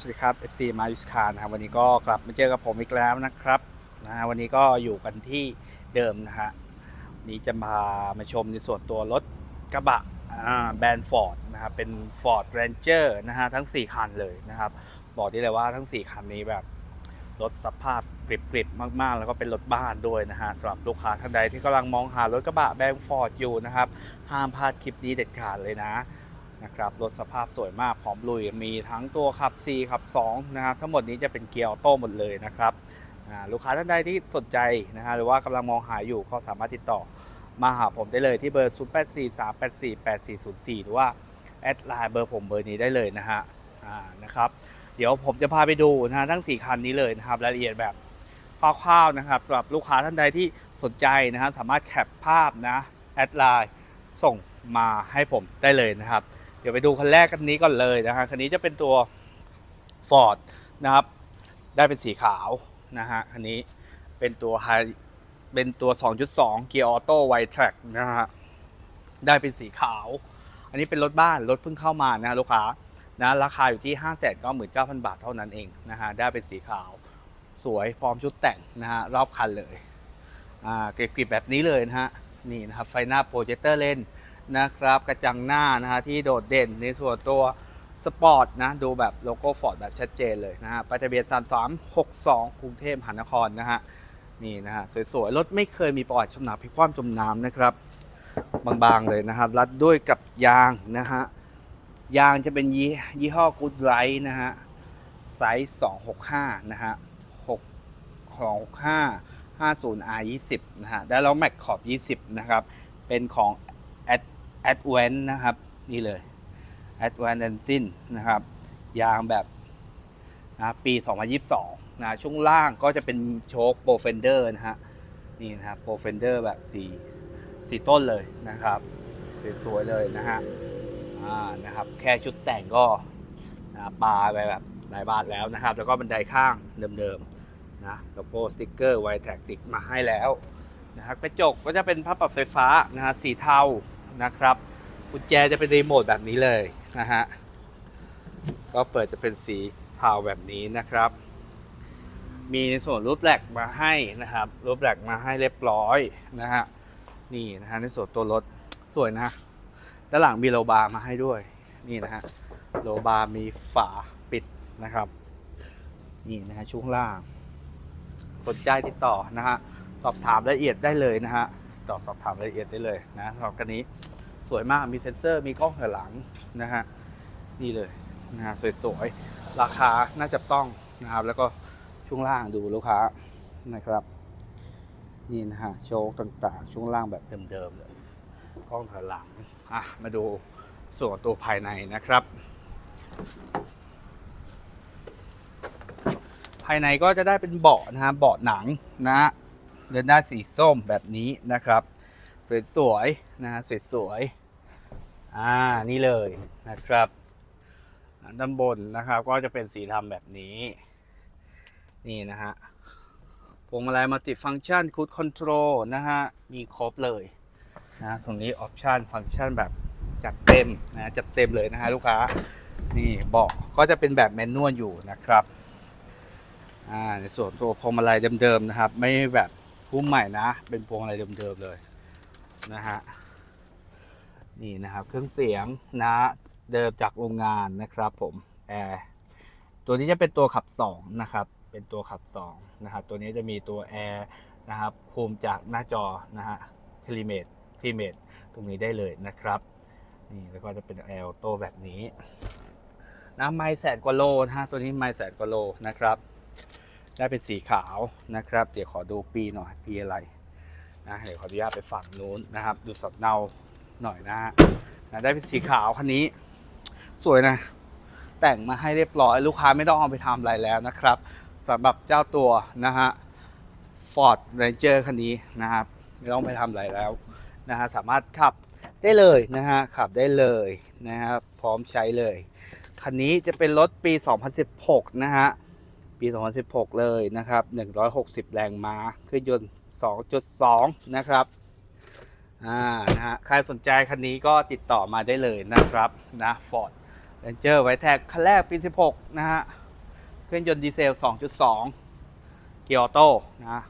สวัสดีครับ FC มายุสคานะครับวันนี้ก็กลับมาเจอกับผมอีกแล้วนะครับนะวันนี้ก็อยู่กันที่เดิมนะฮะนี้จะมามาชมในส่วนตัวรถกระบะแบรนด์ฟอร์ดนะครับเป็น Ford Ranger นะฮะทั้ง 4 คันเลยนะครับ บอกได้เลยว่าทั้ง 4 คันนี้แบบรถสภาพกริบๆมากๆ แล้วก็เป็นรถบ้านด้วยนะฮะสำหรับลูกค้าท่านใดที่กำลังมองหารถกระบะแบรนด์ฟอร์ดอยู่นะครับห้ามพลาดคลิปนี้เด็ดขาดเลยนะ นะครับรถสภาพสวยมากพร้อมลุยมีทั้งตัวขับ 4 ขับ 2 นะครับ ทั้งหมดนี้จะเป็นเกียร์ออโต้หมดเลยนะครับลูกค้าท่านใดที่สนใจนะฮะหรือว่ากำลังมองหาอยู่ก็สามารถติดต่อมาหาผมได้เลยที่เบอร์ 0843848404 หรือว่า แอดไลน์เบอร์ผมเบอร์นี้ได้เลยนะฮะนะครับเดี๋ยวผมจะพาไปดูนะฮะทั้ง 4 คันนี้เลยนะครับรายละเอียดแบบคร่าวๆนะครับสำหรับลูกค้าท่านใดที่สนใจนะฮะสามารถแคปภาพนะแอดไลน์ส่งมาให้ผมได้เลยนะครับ เดี๋ยวไปดูคันแรกคันนี้ก่อนเลยนะฮะคันนี้จะเป็นตัว Ford นะครับ ได้เป็นสีขาวนะฮะคันนี้เป็นตัวไฮเป็นตัว 2.2 เกียร์ออโต้ไวท์แทร็กนะฮะได้เป็นสีขาว อันนี้เป็นรถบ้านรถเพิ่งเข้ามานะลูกค้านะราคาอยู่ที่ 5 9 9 0 0 0 บาทเท่านั้นเองนะฮะได้เป็นสีขาว สวยพร้อมชุดแต่งนะฮะรอบคันเลยอ่าเก็บๆแบบนี้เลยนะฮะนี่นะครับไฟหน้าโปรเจคเตอร์เลน นะครับ กระจังหน้านะฮะที่โดดเด่นในส่วนตัวสปอร์ตนะดูแบบโลโก้ฟอร์ดแบบชัดเจนเลยนะฮะป้ายทะเบียน3362 กรุงเทพมหานครนะฮะนี่นะฮะสวยๆ รถไม่เคยมีประวัติชำนาญพิคว่ำจมน้ำนะครับ บางๆเลยนะครับรัดด้วยกับยางนะฮะยางจะเป็นยี่ยี่ห้อ Good Right นะฮะไซส์265 นะฮะ665 50 R 20 นะฮะได้แล้วแม็กขอบ 20 นะครับ เป็นของ Advance นะครับ นี่เลย Advance e n s i n นะครับ ยางแบบนะปี 2022 นะ ช่วงล่างก็จะเป็นโชคโปรเฟนเดอร์นะฮะ นี่นะครับโปรเฟนเดอร์แบบสีสีต้นเลยนะครับสวยๆเลยนะฮะ อ่า นะครับ แค่ชุดแต่งก็นะปาไปแบบหลายบาทแล้วนะครับ แล้วก็บันไดข้างเดิมๆนะโลโก้สติ๊กเกอร์ไวแท็กติดมาให้แล้วนะครับกระจกก็จะเป็นพับปรับไฟฟ้านะฮะสีเทา นะครับกุญแจจะเป็นรีโมทแบบนี้เลยนะฮะก็เปิดจะเป็นสีเทาแบบนี้นะครับ มีในส่วนรูปแหลกมาให้นะครับ รูปแหลกมาให้เรียบร้อยนะฮะนี่นะฮะในส่วนตัวรถสวยนะด้านหลังมีโลบาร์มาให้ด้วยนี่นะฮะโลบาร์มีฝาปิดนะครับนี่นะฮะช่วงล่าง สนใจติดต่อนะฮะสอบถามรายละเอียดได้เลยนะฮะ ต่อสอบถามรายละเอียดได้เลยนะสำหรับคันนี้สวยมากมีเซ็นเซอร์มีกล้องหันหลังนะฮะนี่เลยนะฮะสวยๆ ราคาน่าจะต้องนะครับ แล้วก็ช่วงล่างดูลูกค้านะครับ นี่นะฮะโชว์ต่างๆ ช่วงล่างแบบเดิมๆเลยกล้องหันหลังอะมาดูส่วนตัวภายในนะครับ ภายในก็จะได้เป็นเบาะนะฮะเบาะหนังนะฮะ เดินหน้าสีส้มแบบนี้นะครับ สวยๆนะฮะสวยๆอ่านี่เลยนะครับด้านบนนะครับก็จะเป็นสีดำแบบนี้ นี่นะฮะพวงมาลัยมัลติฟัง c t ชันคูดคอนโทรลนะฮะ มีครบเลยนะตรงนี้ออปชันฟังก์ชันแบบจัดเต็มนะจัดเต็มเลยนะฮะลูกค้า นี่เบาะก็จะเป็นแบบแมนนวลอยู่นะครับอ่าในส่วนตัวพวงมาลัยเดิมๆนะครับ ไม่แบบ พุ่มใหม่นะ เป็นพวงมาลัยเดิมๆเลยนะฮะนี่นะครับเครื่องเสียงนะเดิมจากโรงงานนะครับผมแอร์ตัวนี้จะเป็นตัวขับ2นะครับเป็นตัวขับ2นะครับตัวนี้จะมีตัวแอร์นะครับคุมจากหน้าจอนะฮะคลิเมตคลิเมตตรงนี้ได้เลยนะครับนี่แล้วก็จะเป็นแอร์โตแบบนี้นะไมล์แสนกว่าโลนะฮะตัวนี้ไมล์แสนกว่าโลนะครับ ได้เป็นสีขาวนะครับ เดี๋ยวขอดูปีหน่อยปีอะไรนะเดี๋ยวขออนุญาตไปฝั่งนู้นนะครับ ดูสับเนาหน่อยนะฮะนะได้เป็นสีขาวคันนี้ สวยนะ แต่งมาให้เรียบร้อยลูกค้าไม่ต้องเอาไปทำอะไรแล้วนะครับสำหรับเจ้าตัวนะฮะ Ford Ranger คันนี้นะครับ ไม่ต้องไปทำอะไรแล้วนะฮะสามารถขับได้เลยนะฮะขับได้เลยนะครับพร้อมใช้เลย คันนี้จะเป็นรถปี 2016 นะฮะ ปี 2016 เลยนะครับ 160 แรงม้าเครื่องยนต์ 2.2 นะครับอ่านะฮะใครสนใจคันนี้ก็ติดต่อมาได้เลยนะครับนะ Ford Ranger ไว้แท็กคันแรกปี 16 นะฮะเครื่องยนต์ดีเซล 2.2 เกียร์ออโต้นะ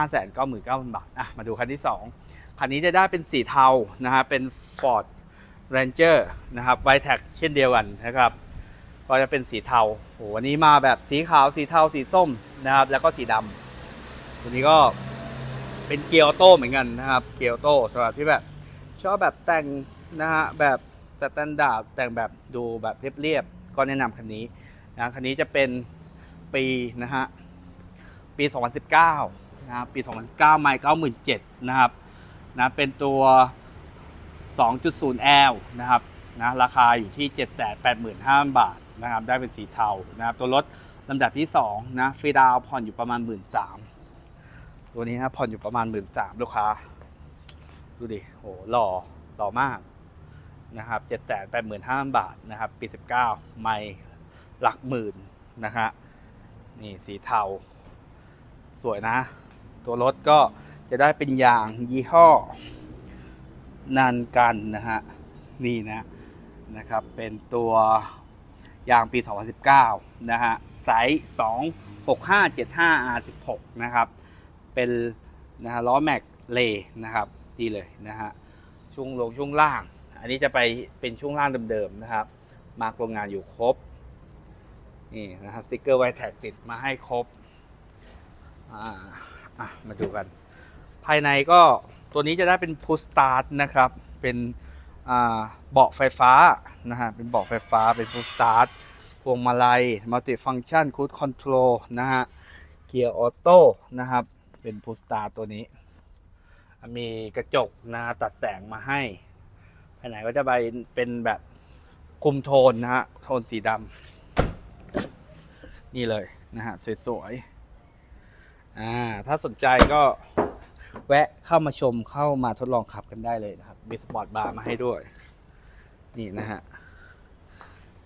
599,000 บาทอะมาดูคันที่ 2 คันนี้จะได้เป็นสีเทานะฮะเป็น Ford Ranger นะครับไวแท็กเช่นเดียวกันนะครับ ก็จะเป็นสีเทาโหวันนี้มาแบบสีขาวสีเทาสีส้มนะครับ แล้วก็สีดำตัวนี้ก็เป็นเกียร์ออโต้เหมือนกันนะครับ เกียร์ออโต้สำหรับที่แบบชอบแบบแต่งนะฮะแบบสแตนดาร์ดแต่งแบบดูแบบเรียบๆก็แนะนำคันนี้นะคันนี้จะเป็นปีนะฮะปี 2019นะครับปี 2019ไมล์97นะครับนะเป็นตัว 2.0L นะครับนะราคาอยู่ที่ 785,000 บาท นะครับได้เป็นสีเทานะครับตัวรถลำดับที่2นะฟรีดาวผ่อนอยู่ประมาณ 13,000ตัวนี้นะผ่อนอยู่ประมาณ 13,000ลูกค้า ดูดิโหหล่อหล่อมากนะครับเจ็ดแสนแปดหมื่นห้าบาทนะครับปีสิบเก้าไม่หลักหมื่นนะฮะนี่สีเทา สวยนะ ตัวรถก็จะได้เป็นยางยี่ห้อนันกันนะฮะนี่นะนะครับเป็นตัว ยางปี 2019 นะฮะไซส์26575 R16 นะครับ เป็นนะฮะล้อแม็กเลนะครับดีเลยนะฮะช่วงลงช่วงล่าง อันนี้จะไปเป็นช่วงล่างเดิมๆนะครับ มาร์กโรงงานอยู่ครบนี่นะฮะสติกเกอร์ไวแท็กติดมาให้ครบอ่าอะมาดูกัน ภายในก็ตัวนี้จะได้เป็นพุสตาร์ทนะครับ เป็น เบาะไฟฟ้านะฮะเป็นเบาะไฟฟ้าเป็นพุ s สตาร์ทพวงมาลัยมัลติฟังชันคูดคอนโทรลนะฮะเกียร์ออโต้นะครับเป็นพุ s สตาร์ตัวนี้ มีกระจกนะตัดแสงมาให้ภายในก็จะไปเป็นแบบคุมโทนนะฮะโทนสีดำนี่เลยนะฮะสวยๆอ่าถ้าสนใจก็ แวะเข้ามาชมเข้ามาทดลองขับกันได้เลยนะครับ มีสปอร์ตบาร์มาให้ด้วย นี่นะฮะ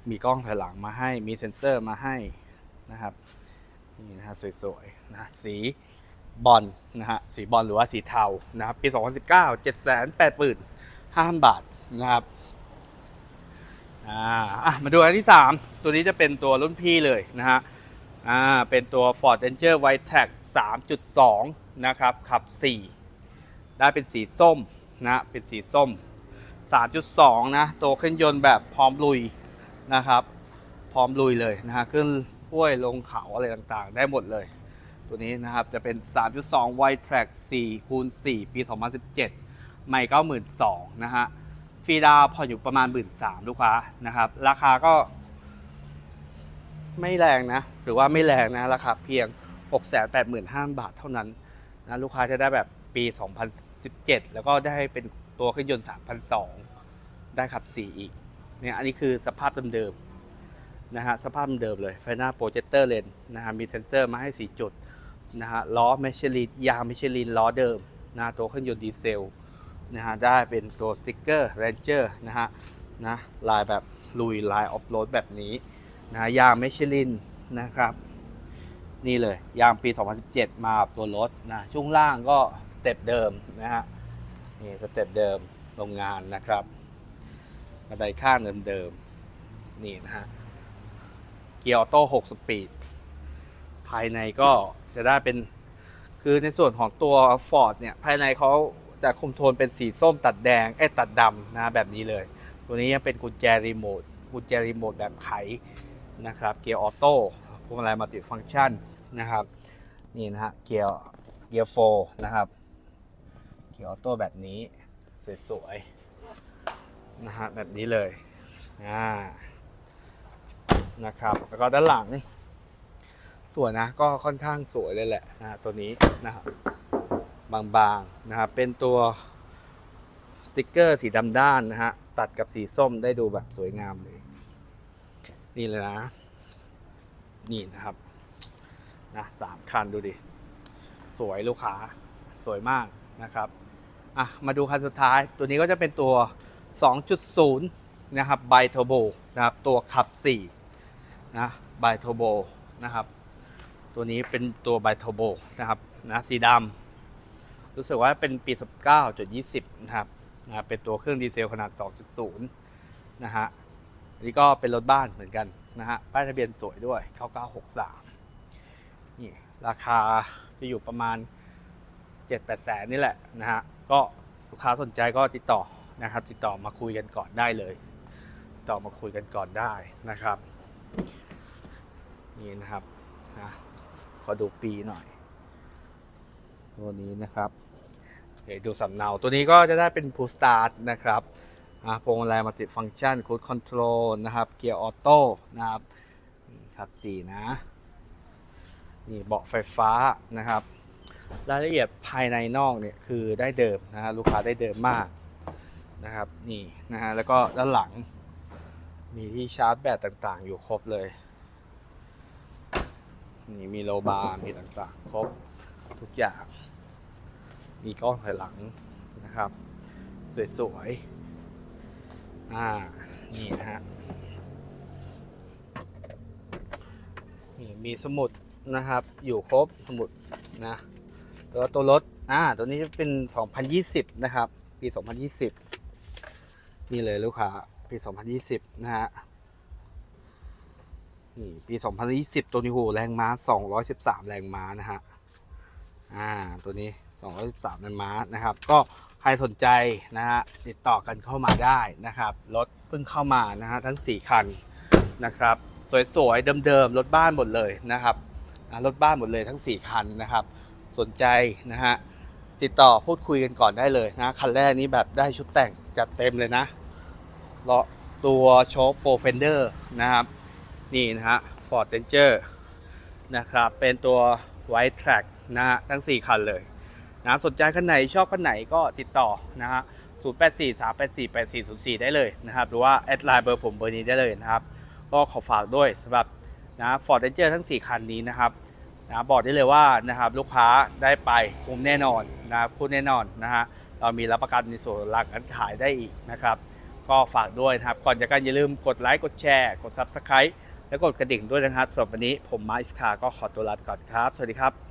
มีกล้องถอยหลังมาให้ มีเซ็นเซอร์มาให้นะครับ นี่นะฮะสวยๆนะสีบอลนะฮะสีบอลหรือว่าสีเทานะครับปี 2019 785,000บาทนะครับอ่ามาดูอันที่ 3 ตัวนี้จะเป็นตัวรุ่นพี่เลยนะฮะอ่าเป็นตัว Ford Ranger White Tag 3.2 นะครับขับ 4 ได้เป็นสีส้มนะเป็นสีส้ม 3.2 นะ ตัวเครื่องยนต์แบบพร้อมลุยนะครับ พร้อมลุยเลยนะฮะขึ้นห้วยลงเขาอะไรต่างๆ ได้หมดเลย ตัวนี้นะครับจะเป็น 3.2 White Track 4คูณ4ปี 2017 ไม่92,000นะฮะฟรีดาวพออยู่ประมาณ 13,000ลูกค้านะครับ ราคาก็ไม่แรงนะ หรือว่าไม่แรงนะ ราคาเพียง 685,000 บาทเท่านั้น นะลูกค้าจะได้แบบปี 2017 แล้วก็ได้เป็นตัวเครื่องยนต์3,200ได้ขับ 4 อีกเนี่ยอันนี้คือสภาพเดิมๆนะฮะสภาพเดิมเลยไฟหน้าโปรเจคเตอร์เลนนะฮะมีเซ็นเซอร์มาให้ 4 จุดนะฮะล้อเมชลินยางเมชลินล้อเดิมนะตัวเครื่องยนต์ดีเซลนะฮะได้เป็นตัวสติกเกอร์เรนเจอร์นะฮะนะลายแบบลุยลายออฟโรดแบบนี้นะะยางเมชลินนะครับ นี่เลยยางปี 2017 มากับตัวรถนะช่วงล่างก็สเต็ปเดิมนะฮะนี่สเต็ปเดิมโรงงานนะครับบันไดข้างเดิมๆนี่นะฮะเกียร์ออโต้6สปีด ภายในก็จะได้เป็นคือในส่วนของตัว Ford เนี่ย ภายในเขาจะคุมโทนเป็นสีส้มตัดแดงเอ้ตัดดำนะแบบนี้เลย ตัวนี้ยังเป็นกุญแจรีโมทกุญแจรีโมทแบบไขนะครับ เกียร์ออโต้ พวงมาลัยมัลติฟัง c t ชันนะครับนี่นะฮะเกียร์เกียร์โฟนะครับเกียร์ออโต้แบบนี้สวยๆนะฮะแบบนี้เลยอ่านะครับแล้วก็ด้านหลังสวยนะก็ค่อนข้างสวยเลยแหละนะตัวนี้นะครับบางๆนะครับเป็นตัวสติกเกอร์สีดำด้านนะฮะตัดกับสีส้มได้ดูแบบสวยงามเลย นี่เลยนะ นี่นะครับนะสามคันดูดิ สวยลูกค้าสวยมากนะครับอะมาดูคันสุดท้ายตัวนี้ก็จะเป็นตัว 2.0 นะครับไบโทโบนะครับตัวขับ 4 นะไบโทโบนะครับ ตัวนี้เป็นตัวไบโทโบนะครับนะสีดำรู้สึกว่าเป็นปี 19.20 นะครับนะเป็นตัวเครื่องดีเซลขนาด 2.0 นะฮะ อันนี้ก็เป็นรถบ้านเหมือนกันนะฮะ ป้ายทะเบียนสวยด้วย 9963 นี่ราคาจะอยู่ประมาณ 7-8 แสนนี่แหละนะฮะ ก็ลูกค้าสนใจก็ติดต่อนะครับ ติดต่อมาคุยกันก่อนได้เลย ติดต่อมาคุยกันก่อนได้นะครับ นี่นะครับนะขอดูปีหน่อย ตัวนี้นะครับเดี๋ยวดูสำเนา ตัวนี้ก็จะได้เป็น Pull Start นะครับ พวงมาลัยมัลติฟัง c t ชัน Cruise Control นะครับเกียร์ออโต้นะครับนี่ครับสีนะนี่เบาะไฟฟ้านะครับ รายละเอียดภายในนอกเนี่ยคือได้เดิมนะฮะลูกค้าได้เดิมมากนะครับนี่นะฮะแล้วก็ด้านหลัง มีที่ชาร์จแบตต่างๆ อยู่ครบเลยนี่มีโลบาร์มีต่างๆ ครบทุกอย่าง มีกล้องถอยหลังนะครับ สวยๆ อ่า นี่นะฮะนี่มีสมุดนะครับ อยู่ครบสมุดนะแล้วตัวรถ อ่า ตัวนี้จะเป็น 2020 นะครับ ปี 2020 นี่เลยลูกค้า ปี 2020 นะฮะ นี่ปี 2020 ตัวนี้โหแรงม้า 213 แรงม้านะฮะ อ่า ตัวนี้ 213 แรงม้านะครับ ก็ ใครสนใจนะฮะติดต่อกันเข้ามาได้นะครับ รถเพิ่งเข้ามานะฮะทั้ง 4 คันนะครับ สวยๆเดิมๆรถบ้านหมดเลยนะครับรถบ้านหมดเลยทั้ง 4 คันนะครับ สนใจนะฮะติดต่อพูดคุยกันก่อนได้เลยนะ คันแรกนี้แบบได้ชุดแต่งจัดเต็มเลยนะเลาะตัวโชคโปรเฟนเดอร์นะครับ นี่นะฮะ Ford Ranger นะครับ เป็นตัว White Track นะฮะทั้ง 4 คันเลย นะสนใจคันไหนชอบคันไหนก็ติดต่อนะฮะ084 384 8404 ได้เลยนะครับ หรือว่าแอดไลน์เบอร์ผมเบอร์นี้ได้เลยนะครับ ก็ขอฝากด้วยสำหรับนะ Ford Ranger ทั้ง 4 คันนี้นะครับนะบอกได้เลยว่านะครับลูกค้าได้ไปคุ้มแน่นอนนะครับคุ้มแน่นอนนะฮะเรามีรับประกันในส่วนหลังการขายได้อีกนะครับ ก็ฝากด้วยนะครับ ก่อนจากกันอย่าลืมกดไลค์กดแชร์ กด Subscribe และกดกระดิ่งด้วยนะครับสำหรับวันนี้ผมมาอิสคาก็ขอตัวลาไปก่อนครับ สวัสดีครับ